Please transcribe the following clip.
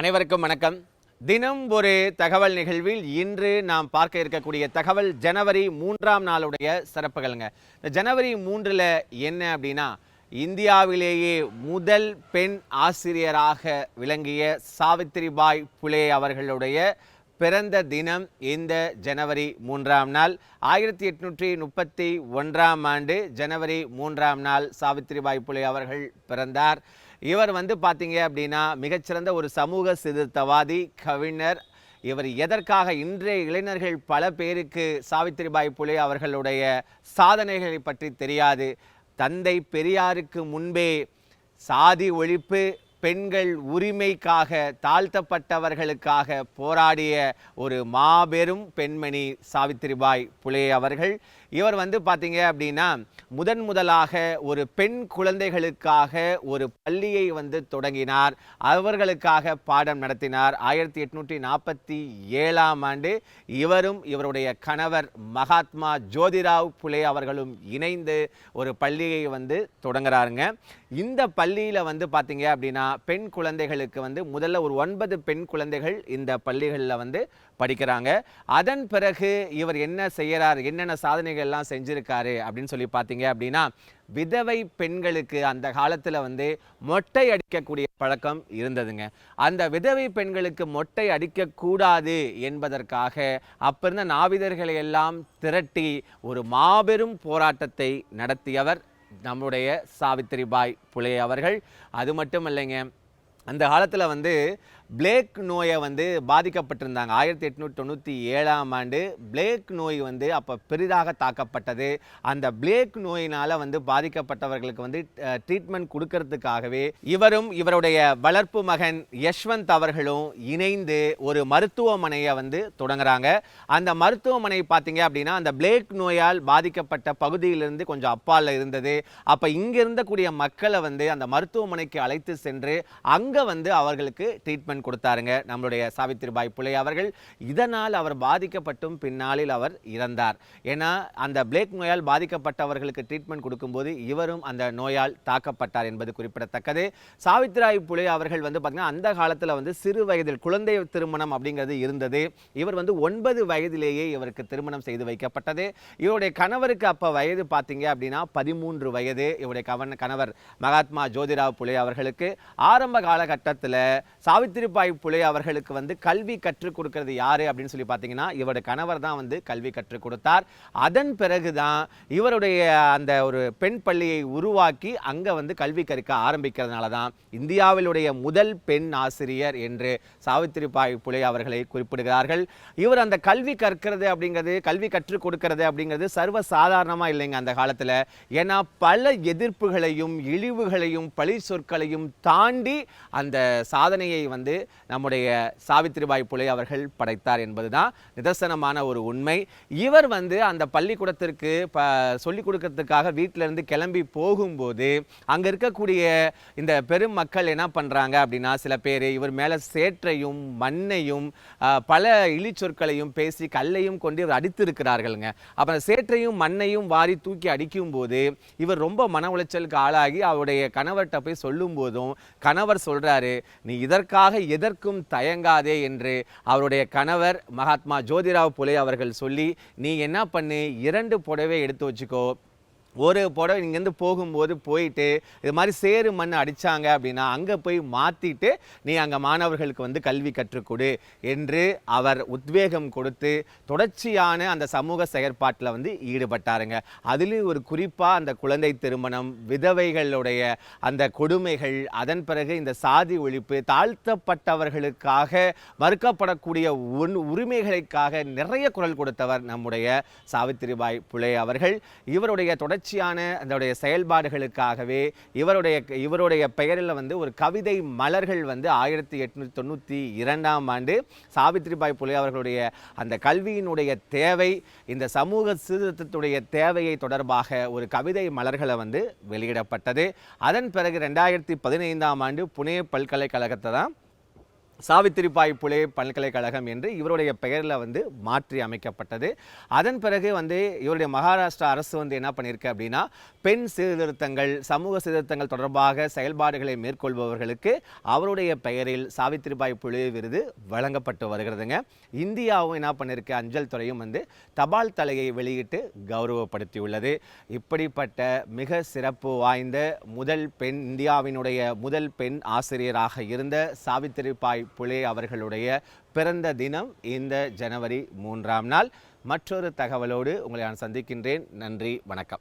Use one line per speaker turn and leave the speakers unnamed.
அனைவருக்கும் வணக்கம். தினம் ஒரு தகவல் நிகழ்வில் இன்று நாம் பார்க்க இருக்கக்கூடிய தகவல் ஜனவரி மூன்றாம் நாளுடைய சிறப்புகள்ங்க. இந்த ஜனவரி மூன்றில் என்ன அப்படின்னா இந்தியாவிலேயே முதல் பெண் ஆசிரியராக விளங்கிய சாவித்திரிபாய் புலே அவர்களுடைய பிறந்த தினம் இந்த ஜனவரி மூன்றாம் நாள். ஆயிரத்தி எட்நூற்றி முப்பத்தி ஒன்றாம் ஆண்டு ஜனவரி மூன்றாம் நாள் சாவித்திரிபாய் புலே அவர்கள் பிறந்தார். இவர் வந்து பார்த்தீங்க அப்படின்னா மிகச்சிறந்த ஒரு சமூக சீர்திருத்தவாதி கவிஞர். இவர் எதற்காக இன்றைய இளைஞர்கள் பல பேருக்கு சாவித்திரிபாய் புலே அவர்களுடைய சாதனைகளை பற்றி தெரியாது. தந்தை பெரியாருக்கு முன்பே சாதி ஒழிப்பு பெண்கள் உரிமைக்காக தாழ்த்தப்பட்டவர்களுக்காக போராடிய ஒரு மாபெரும் பெண்மணி சாவித்திரிபாய் புலே அவர்கள் இவர் வந்து பார்த்தீங்க அப்படின்னா முதன் முதலாக ஒரு பெண் குழந்தைகளுக்காக ஒரு பள்ளியை வந்து தொடங்கினார். அவர்களுக்காக பாடம் நடத்தினார். ஆயிரத்தி எட்நூற்றி நாற்பத்தி ஏழாம் ஆண்டு இவரும் இவருடைய கணவர் மகாத்மா ஜோதிராவ் புலே அவர்களும் இணைந்து ஒரு பள்ளியை வந்து தொடங்குறாருங்க. இந்த பள்ளியில் வந்து பார்த்தீங்க அப்படின்னா பெண் குழந்தைகளுக்கு வந்து முதல்ல ஒரு ஒன்பது பெண் குழந்தைகள் இந்த பள்ளிகளில் வந்து படிக்கிறாங்க. அதன் பிறகு இவர் என்ன செய்கிறார் என்னென்ன சாதனைகள் எல்லாம் செஞ்சுருக்காரு அப்படின்னு சொல்லி பார்த்தீங்க அப்படின்னா விதவை பெண்களுக்கு அந்த காலத்தில் வந்து மொட்டை அடிக்கக்கூடிய பழக்கம் இருந்ததுங்க. அந்த விதவை பெண்களுக்கு மொட்டை அடிக்கக்கூடாது என்பதற்காக அப்ப இருந்த நாவிதர்களை எல்லாம் திரட்டி ஒரு மாபெரும் போராட்டத்தை நடத்தியவர் நம்முடைய சாவித்திரிபாய் புலே அவர்கள். அது மட்டும் இல்லைங்க அந்த காலத்தில் வந்து பிளேக் நோயை வந்து பாதிக்கப்பட்டிருந்தாங்க. ஆயிரத்தி எட்நூற்றி தொண்ணூற்றி ஏழாம் ஆண்டு பிளேக் நோய் வந்து அப்போ பெரிதாக தாக்கப்பட்டது. அந்த பிளேக் நோயினால் வந்து பாதிக்கப்பட்டவர்களுக்கு வந்து ட்ரீட்மெண்ட் கொடுக்கறதுக்காகவே இவரும் இவருடைய வளர்ப்பு மகன் யஷ்வந்த் அவர்களும் இணைந்து ஒரு மருத்துவமனையை வந்து தொடங்குறாங்க. அந்த மருத்துவமனை பார்த்தீங்க அப்படின்னா அந்த பிளேக் நோயால் பாதிக்கப்பட்ட பகுதியிலிருந்து கொஞ்சம் அப்பால் இருந்தது. அப்போ இங்கே இருந்தக்கூடிய மக்களை வந்து அந்த மருத்துவமனைக்கு அழைத்து சென்று அங்கே வந்து அவர்களுக்கு ட்ரீட்மெண்ட் கொடுத்தாருங்க நம்மளுடைய சாவித்திரிபாய் புலே அவர்கள். இதனால் அவர் பாதிக்கப்பட்டும் பின்னாளில் அவர் இறந்தார். ஏன்னா அந்த பிளேக் நோயால் பாதிக்கப்பட்டவர்களுக்கு ட்ரீட்மெண்ட் கொடுக்கும்போது இவரும் அந்த நோயால் தாக்கப்பட்டார் என்பது குறிப்பிடத்தக்கது. சாவித்ராய் புலே அவர்கள் வந்து பார்த்தீங்கன்னா அந்த காலத்தில் வந்து சிறு வயதில் குழந்தை திருமணம் அப்படிங்கிறது இருந்தது. இவர் வந்து ஒன்பது வயதிலேயே இவருக்கு திருமணம் செய்து வைக்கப்பட்டது. இவருடைய கணவருக்கு அப்போ வயது பார்த்தீங்க அப்படின்னா பதிமூன்று வயது. இவருடைய கவன் கணவர் மகாத்மா ஜோதிராவ் புலே அவர்களுக்கு ஆரம்ப காலகட்டத்தில் சாவித்திரிபாய் புலே அவர்களுக்கு வந்து கல்வி கற்றுக் கொடுக்கறது யாரு அப்படின்னு சொல்லி பார்த்தீங்கன்னா இவரோட கணவர் தான் வந்து கல்வி கற்றுக் கொடுத்தார். அதன் பிறகு தான் இவருடைய அந்த ஒரு பெண் பள்ளியை உருவாக்கி அங்கே வந்து கல்வி கற்க ஆரம்பிக்கிறதுனால தான் இந்தியாவிலுடைய முதல் பெண் ஆசிரியர் என்று சாவித்திரிபாய் புலே அவர்களை குறிப்பிடுகிறார்கள். இவர் அந்த கல்வி கற்கிறது அப்படிங்கிறது கல்வி கற்றுக் கொடுக்கிறது அப்படிங்கிறது சர்வ சாதாரணமாக இல்லைங்க அந்த காலத்தில். ஏன்னா பல எதிர்ப்புகளையும் இழிவுகளையும் பழி சொற்களையும் தாண்டி அந்த சாதனையை வந்து நம்முடைய சாவித்திரிபாய் புலே அவர்கள் படைத்தார் என்பதுதான் நிதர்சனமான ஒரு உண்மை. இவர் வந்து அந்த பள்ளிக்கூடத்திற்கு ப சொல்லிக் கொடுக்கறதுக்காக வீட்டிலேருந்து கிளம்பி போகும்போது அங்க இருக்கக்கூடிய இந்த பெரும் மக்கள் என்ன பண்றாங்க அப்படின்னா சில பேர் இவர் மேலே சேற்றையும் மண்ணையும் பல இழிச்சொற்களையும் பேசி கல்லையும் கொண்டு இவர் அடித்திருக்கிறார்கள்ங்க. அப்புறம் சேற்றையும் மண்ணையும் வாரி தூக்கி அடிக்கும் போது இவர் ரொம்ப மன உளைச்சலுக்கு ஆளாகி அவருடைய கணவர்கிட்ட போய் சொல்லும் போதும் கணவர் சொல்றாரு நீ இதற்காக எதற்கும் தயங்காதே என்று அவருடைய கணவர் மகாத்மா ஜோதிராவ் புலே அவர்கள் சொல்லி நீ என்ன பண்ணு? இரண்டு புடவை எடுத்து வச்சுக்கோ. ஒரு புடவை இங்கேருந்து போகும்போது போயிட்டு இது மாதிரி சேரு மண் அடிச்சாங்க அப்படின்னா அங்கே போய் மாற்றிட்டு நீ அங்கே மாணவர்களுக்கு வந்து கல்வி கற்றுக்கொடு என்று அவர் உத்வேகம் கொடுத்து தொடர்ச்சியான அந்த சமூக செயற்பாட்டில் வந்து ஈடுபட்டாருங்க. அதுலேயும் ஒரு குறிப்பாக அந்த குழந்தை திருமணம் விதவைகளுடைய அந்த கொடுமைகள் அதன் பிறகு இந்த சாதி ஒழிப்பு தாழ்த்தப்பட்டவர்களுக்காக மறுக்கப்படக்கூடிய உன் உரிமைகளுக்காக நிறைய குரல் கொடுத்தவர் நம்முடைய சாவித்திரிபாய் புலே அவர்கள். இவருடைய தொடர்ச்சியான அதனுடைய செயல்பாடுகளுக்காகவே இவருடைய இவருடைய பெயரில் வந்து ஒரு கவிதை மலர்கள் வந்து ஆயிரத்தி எட்நூற்றி தொண்ணூற்றி இரண்டாம் ஆண்டு சாவித்திரிபாய் புலே அவர்களுடைய அந்த கல்வியினுடைய தேவை இந்த சமூக சீர்திருத்தத்துடைய தேவையை தொடர்பாக ஒரு கவிதை மலர்களை வந்து வெளியிடப்பட்டது. அதன் பிறகு ரெண்டாயிரத்தி பதினைந்தாம் ஆண்டு புனே பல்கலைக்கழகத்தை தான் சாவித்திரிபாய் புலே பல்கலைக்கழகம் என்று இவருடைய பெயரில் வந்து மாற்றி அமைக்கப்பட்டது. அதன் பிறகு வந்து இவருடைய மகாராஷ்டிரா அரசு வந்து என்ன பண்ணியிருக்கு அப்படின்னா பெண் சீர்திருத்தங்கள் சமூக சீர்திருத்தங்கள் தொடர்பாக செயல்பாடுகளை மேற்கொள்பவர்களுக்கு அவருடைய பெயரில் சாவித்திரிபாய் புலே விருது வழங்கப்பட்டு வருகிறதுங்க. இந்தியாவும் என்ன பண்ணியிருக்கு அஞ்சல் துறையும் வந்து தபால் தலையை வெளியிட்டு கௌரவப்படுத்தியுள்ளது. இப்படிப்பட்ட மிக சிறப்பு வாய்ந்த முதல் பெண் இந்தியாவினுடைய முதல் பெண் ஆசிரியராக இருந்த சாவித்திரிபாய் புலே அவர்களுடைய பிறந்த தினம் இந்த ஜனவரி மூன்றாம் நாள். மற்றொரு தகவலோடு உங்களை நான் சந்திக்கின்றேன். நன்றி வணக்கம்.